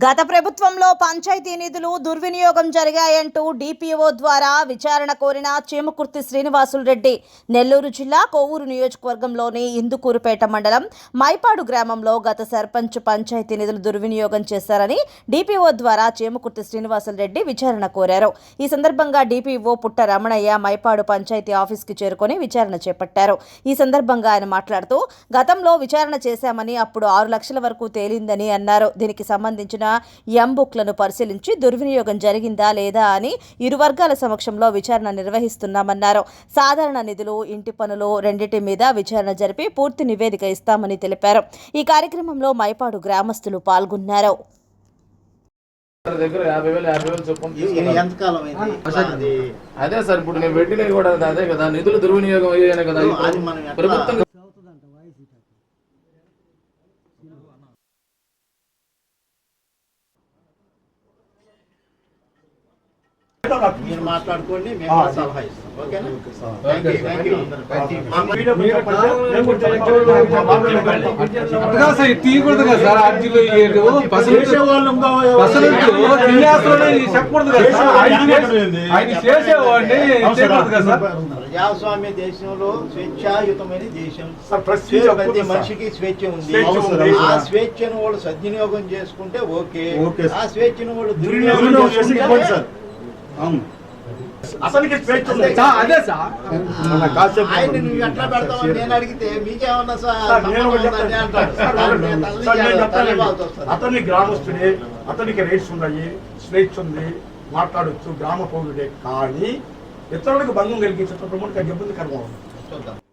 గత ప్రభుత్వంలో పంచాయతీ నిధులు దుర్వినియోగం జరిగాయంటూ డిపిఓ ద్వారా విచారణ కోరిన చేమకుర్తి శ్రీనివాసులు రెడ్డి. నెల్లూరు జిల్లా కోవూరు నియోజకవర్గంలోని ఇందుకూరుపేట మండలం మైపాడు గ్రామంలో గత సర్పంచ్ పంచాయతీ నిధులు దుర్వినియోగం చేశారని డిపిఓ ద్వారా చేమకుర్తి శ్రీనివాసులు రెడ్డి విచారణ కోరారు. ఈ సందర్భంగా డిపిఓ పుట్ట రమణయ్య మైపాడు పంచాయతీ ఆఫీస్కి చేరుకొని విచారణ చేపట్టారు. ఈ సందర్భంగా ఆయన మాట్లాడుతూ గతంలో విచారణ చేశామని అప్పుడు ఆరు లక్షల వరకు తేలిందని అన్నారు. దీనికి సంబంధించిన ఎం బుక్లను పరిశీలించి దుర్వినియోగం జరిగిందా లేదా అని ఇరు వర్గాల సమక్షంలో విచారణ నిర్వహిస్తున్నామన్నారు. సాధారణ నిధులు ఇంటి పనులు రెండింటి మీద విచారణ జరిపి పూర్తి నివేదిక ఇస్తామని తెలిపారు. ఈ కార్యక్రమంలో మైపాడు గ్రామస్తులు పాల్గొన్నారు. దగ్గర యాభై వేలు యాభై వేలు చొప్పున అది సార్ ఇప్పుడు నేను పెట్టినవి కూడా అదే కదా. నిధులు దుర్వినియోగం అయ్యాయి కదా. ప్రభుత్వం మీరు మాట్లాడుకోండి మేము కూడా సలహా ఇస్తాం. ఓకేనా? థ్యాంక్ యూ థ్యాంక్ యూ అట్లా సార్ ఇది తీయకూడదు కదా సార్ అర్జీలు ఇయ్యరు పసలు పసలు తినేస్తాడు చెప్పకూడదు కదా సార్. ఆయన చేసే- ఆయన చేసేవాడిని చేయకూడదు కదా సార్. ప్రజాస్వామ్య దేశంలో స్వేచ్ఛాయుతమైన దేశం. ప్రతి మనిషికి స్వేచ్ఛ ఉంది. ఆ స్వేచ్ఛను వాళ్ళు సద్వినియోగం చేసుకుంటే ఓకే. ఆ స్వేచ్ఛను వాళ్ళు దుర్వినియోగం దుర్వినియోగం చేసి చేసుకుంటే అవును. అసలుకి స్వేచ్ఛ ఉంది. అదే సార్. మన కాసేపు ఆయన నువ్వు ఎట్లా పెడతావని నేను అడిగితే మీకేమన్నా సార్. అతని గ్రామస్తుడే అతనికి రైట్స్ ఉన్నాయి స్వేచ్ఛ ఉంది మాట్లాడొచ్చు గ్రామ పౌరుడే కానీ ఇతరులకు భంగం కలిగించేటప్పుడు మనకు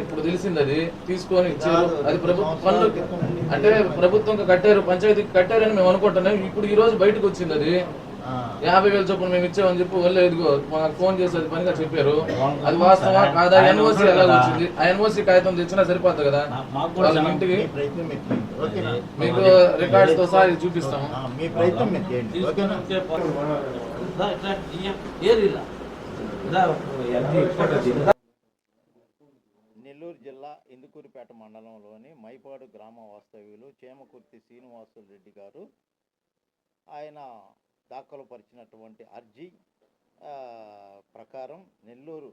ఇప్పుడు తెలిసింది అది తీసుకొని ఇచ్చారు. అది ప్రభుత్వ పనులు అంటే ప్రభుత్వం కట్టారు పంచాయతీకి కట్టారని మేము అనుకుంటున్నాం. ఇప్పుడు ఈ రోజు బయటకు వచ్చింది అది యాభై వేల చొప్పున మేము ఇచ్చామని చెప్పి వాళ్ళు మాకు ఫోన్ చేసి అది పనిగా చెప్పారు. అది వాస్తవా కాదా? ఎన్ఓసి ఎలా వచ్చింది. ఆ ఎన్ఓసి కాగితం తెచ్చినా సరిపోతుంది కదా? వాళ్ళ ఇంటికి మీకు రికార్డ్స్తో సహా ఇది చూపిస్తాం ఆ, మీ ప్రయత్నం మీరు చేయండి ఓకేనా? నెల్లూరు జిల్లా ఇందుకూరుపేట మండలంలోని మైపాడు గ్రామ వాస్తవ్యులు చేమకుర్తి శ్రీనివాసులు రెడ్డి గారు ఆయన దాఖలు పరిచినటువంటి అర్జీ ప్రకారం నెల్లూరు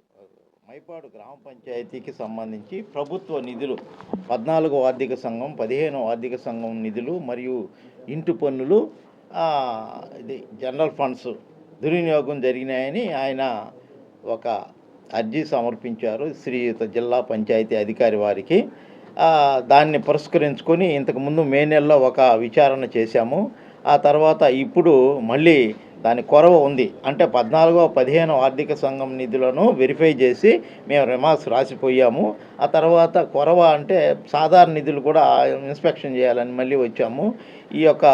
మైపాడు గ్రామ పంచాయతీకి సంబంధించి ప్రభుత్వ నిధులు పద్నాలుగో ఆర్థిక సంఘం పదిహేనో ఆర్థిక సంఘం నిధులు మరియు ఇంటి పన్నులు ఇది జనరల్ ఫండ్స్ దుర్వినియోగం జరిగినాయని ఆయన ఒక అర్జీ సమర్పించారు శ్రీయుత జిల్లా పంచాయతీ అధికారి వారికి. దాన్ని పురస్కరించుకొని ఇంతకుముందు మే నెలలో ఒక విచారణ చేశాము. ఆ తర్వాత ఇప్పుడు మళ్ళీ దాని కొరవ ఉంది. అంటే పద్నాలుగో పదిహేను ఆర్థిక సంఘం నిధులను వెరిఫై చేసి మేము రిమార్క్స్ రాసిపోయాము. ఆ తర్వాత కొరవ అంటే సాధారణ నిధులు కూడా ఇన్స్పెక్షన్ చేయాలని మళ్ళీ వచ్చాము. ఈ యొక్క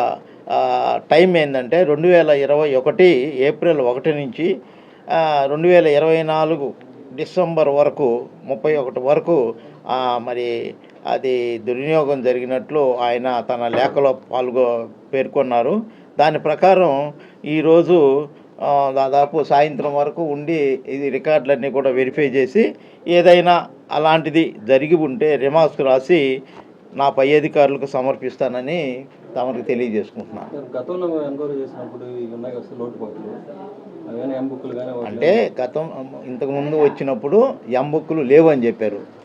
టైం ఏంటంటే రెండు వేల ఇరవై ఒకటి ఏప్రిల్ ఒకటి నుంచి రెండు వేల ఇరవై నాలుగు డిసెంబర్ వరకు ముప్పై ఒకటి వరకు మరి అది దుర్వినియోగం జరిగినట్లు ఆయన తన లేఖలో పాల్గొ పేర్కొన్నారు. దాని ప్రకారం ఈరోజు దాదాపు సాయంత్రం వరకు ఉండి ఇది రికార్డులన్నీ కూడా వెరిఫై చేసి ఏదైనా అలాంటిది జరిగి ఉంటే రిమార్క్స్ రాసి నా పై అధికారులకు సమర్పిస్తానని తమకు తెలియజేసుకుంటున్నాను. గతంలో ఎంక్వైరీ చేసినప్పుడు అంటే గతం ఇంతకుముందు వచ్చినప్పుడు ఎంబుక్కులు లేవు అని చెప్పారు.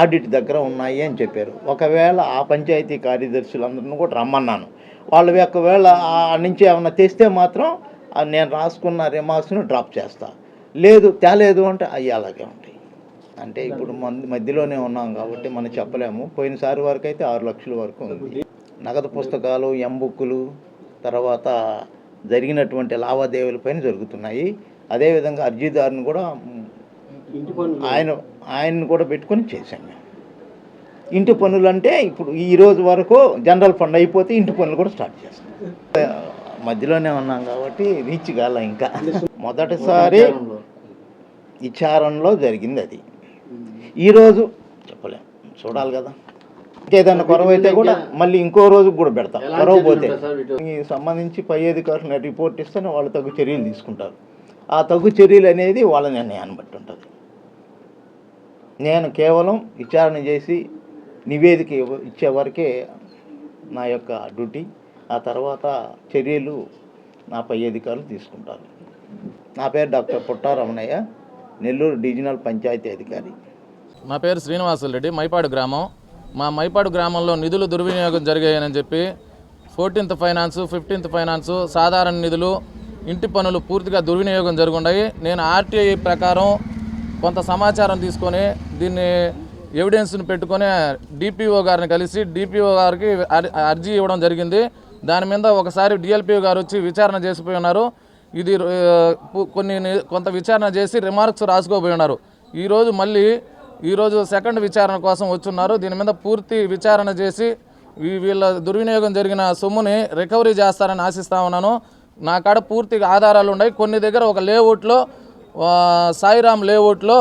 ఆడిట్ దగ్గర ఉన్నాయి అని చెప్పారు. ఒకవేళ ఆ పంచాయతీ కార్యదర్శులందరిని కూడా రమ్మన్నాను. వాళ్ళు ఒకవేళ ఆ నుంచి ఏమన్నా తెస్తే మాత్రం నేను రాసుకున్న రిమార్క్స్ను డ్రాప్ చేస్తా. లేదు తేలేదు అంటే అవి అలాగే ఉంటాయి. అంటే ఇప్పుడు మధ్యలోనే ఉన్నాం కాబట్టి మనం చెప్పలేము. పోయినసారి వరకు అయితే ఆరు లక్షల వరకు ఉంది. నగదు పుస్తకాలు ఎంబుక్కులు తర్వాత జరిగినటువంటి లావాదేవీలపైన జరుగుతున్నాయి. అదేవిధంగా అర్జీదారుని కూడా ఆయన ఆయన్ని కూడా పెట్టుకొని చేశాం మేము. ఇంటి పనులు అంటే ఇప్పుడు ఈ రోజు వరకు జనరల్ ఫండ్ అయిపోతే ఇంటి పనులు కూడా స్టార్ట్ చేస్తాం. మధ్యలోనే ఉన్నాం కాబట్టి రీచ్ కాల ఇంకా. మొదటిసారి విచారణలో. జరిగింది అది. ఈరోజు చెప్పలేం. చూడాలి కదా. ఇంకేదన్నా కొరవ అయితే కూడా మళ్ళీ ఇంకో రోజు కూడా పెడతాం. కొరవ పోతే. ఈ సంబంధించి పై అధికారులు రిపోర్ట్ ఇస్తేనే వాళ్ళు తగు చర్యలు తీసుకుంటారు. ఆ తగు చర్యలు అనేది వాళ్ళ నిర్ణయాన్ని బట్టి ఉంటుంది. నేను కేవలం విచారణ చేసి నివేదిక ఇచ్చే వరకే నా యొక్క డ్యూటీ ఆ తర్వాత చర్యలు నా పై అధికారులు తీసుకుంటారు. నా పేరు డాక్టర్ పుట్టారమణయ్య నెల్లూరు డివిజనల్ పంచాయతీ అధికారి. నా పేరు శ్రీనివాసులు రెడ్డి మైపాడు గ్రామం. మా మైపాడు గ్రామంలో నిధులు దుర్వినియోగం జరిగాయని చెప్పి ఫోర్టీన్త్ ఫైనాన్స్ ఫిఫ్టీన్త్ ఫైనాన్స్ సాధారణ నిధులు ఇంటి పనులు పూర్తిగా దుర్వినియోగం జరుగుండాయి. నేను ఆర్టీఐ ప్రకారం కొంత సమాచారం తీసుకొని దీన్ని ఎవిడెన్స్ని పెట్టుకొని డిపిఓ గారిని కలిసి డిపిఓ గారికి అర్- అర్జీ ఇవ్వడం జరిగింది. దాని మీద ఒకసారి డిఎల్పిఓ గారు వచ్చి విచారణ చేసిపోయి ఉన్నారు. ఇది కొన్ని కొంత విచారణ చేసి రిమార్క్స్ రాసుకోబోయి ఉన్నారు. ఈరోజు మళ్ళీ ఈరోజు సెకండ్ విచారణ కోసం వచ్చున్నారు. దీని మీద పూర్తి విచారణ చేసి వీళ్ళ దుర్వినియోగం జరిగిన సొమ్ముని రికవరీ చేస్తారని ఆశిస్తా ఉన్నాను. నా కాడ పూర్తిగా ఆధారాలు ఉన్నాయి. కొన్ని దగ్గర ఒక లేఅవుట్లో సాయిరామ్ లేఅవుట్లో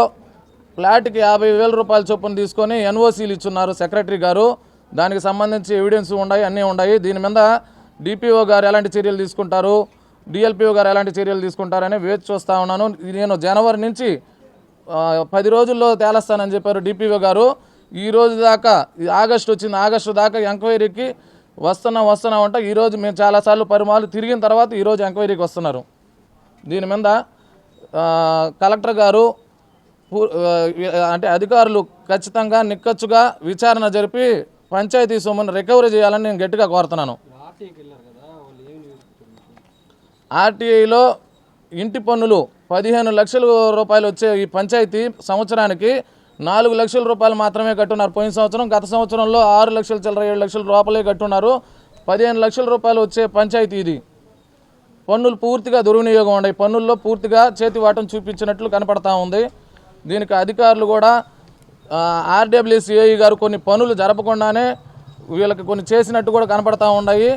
ఫ్లాట్కి యాభై వేల రూపాయల చొప్పున తీసుకొని ఎన్ఓసీలు ఇచ్చున్నారు సెక్రటరీ గారు. దానికి సంబంధించి ఎవిడెన్స్ ఉన్నాయి అన్నీ ఉన్నాయి దీని మీద డిపిఓ గారు ఎలాంటి చర్యలు తీసుకుంటారు డిఎల్పిఓ గారు ఎలాంటి చర్యలు తీసుకుంటారని వేచి చూస్తూ ఉన్నాను. ఇది నేను జనవరి నుంచి పది రోజుల్లో తేలస్తానని చెప్పారు డిపిఓ గారు. ఈ రోజు దాకా ఆగస్టు వచ్చింది ఆగస్టు దాకా ఎంక్వైరీకి వస్తున్నాం వస్తున్నాం అంటే ఈరోజు మేము చాలాసార్లు పరిమాలు తిరిగిన తర్వాత ఈరోజు ఎంక్వైరీకి వస్తున్నారు. దీని మీద కలెక్టర్ గారు పూ- అంటే అధికారులు ఖచ్చితంగా నిక్కచ్చుగా విచారణ జరిపి పంచాయతీ సొమ్మును రికవరీ చేయాలని నేను గట్టిగా కోరుతున్నాను. ఆర్టీఐలో ఇంటి పన్నులు పదిహేను లక్షల రూపాయలు వచ్చే ఈ పంచాయతీ సంవత్సరానికి నాలుగు లక్షల రూపాయలు మాత్రమే కట్టున్నారు. పోయిన సంవత్సరం గత సంవత్సరంలో ఆరు లక్షల చిల్లర ఏడు లక్షల రూపాయలే కట్టున్నారు. పదిహేను లక్షల రూపాయలు వచ్చే పంచాయతీ ఇది. పన్నులు పూర్తిగా దుర్వినియోగం ఉన్నాయి. పన్నుల్లో పూర్తిగా చేతివాటం చూపించినట్లు కనపడతా ఉంది. దీనికి అధికారులు కూడా ఆర్డబ్ల్యూసిఐ గారు కొన్ని పనులు జరపకుండానే వీళ్ళకి కొన్ని చేసినట్టు కూడా కనపడతా ఉన్నాయి.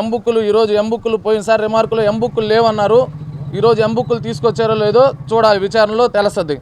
ఎంబుక్కులు ఈరోజు ఎంబుక్కులు పోయినసారి రిమార్కులు ఎంబుక్కులు లేవన్నారు. ఈరోజు ఎంబుక్కులు తీసుకొచ్చారో లేదో చూడాలి. విచారణలో తెలుస్తుంది.